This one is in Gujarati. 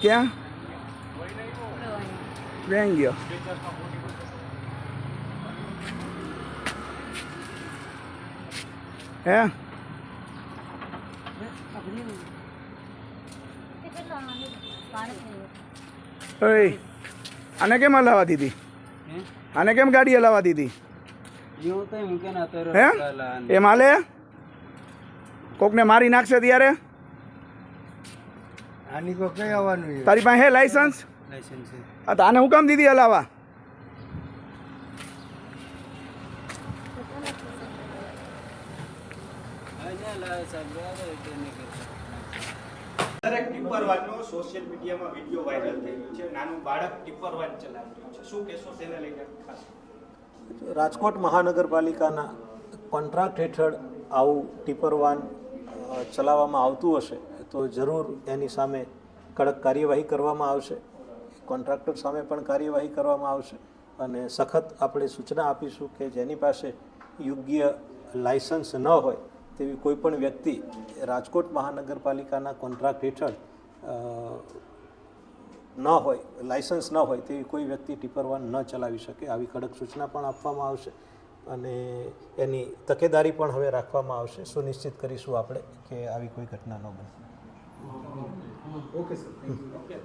ક્યાં? બેન ગયો. હે? ઓય આને કેમ હલાવા દીધી? આને કેમ ગાડી હલાવા દીધી? હે? એ માલે કોકને મારી નાખશે ત્યારે? આની કો કઈ આવવાનું છે? તારી પાસે હે લાયસન્સ લાયસન્સ છે. આ તો આને હું કામ દીધી હલાવા? દરેક ટીપર સોશિયલ મીડિયામાં વીડિયો વાયરલ થઈ રહ્યો છે. નાનું બાળક ટીપર ચલાવી રહ્યું છે. શું કહેશો તેને લઈને ખાસ? રાજકોટ મહાનગરપાલિકાના કોન્ટ્રાક્ટ હેઠળ આવું ટીપર વાન ચલાવવામાં આવતું હશે. તો જરૂર એની સામે કડક કાર્યવાહી કરવામાં આવશે. કોન્ટ્રાક્ટર સામે પણ કાર્યવાહી કરવામાં આવશે અને સખત આપણે સૂચના આપીશું કે જેની પાસે યોગ્ય લાયસન્સ ન હોય તેવી કોઈ પણ વ્યક્તિ રાજકોટ મહાનગરપાલિકાના કોન્ટ્રાક્ટ હેઠળ ન હોય, લાયસન્સ ન હોય તેવી કોઈ વ્યક્તિ ટીપર વાન ન ચલાવી શકે આવી કડક સૂચના પણ આપવામાં આવશે અને એની તકેદારી પણ હવે રાખવામાં આવશે. સુનિશ્ચિત કરીશું આપણે કે આવી કોઈ ઘટના ન બને. Focus. Thank you. Okay.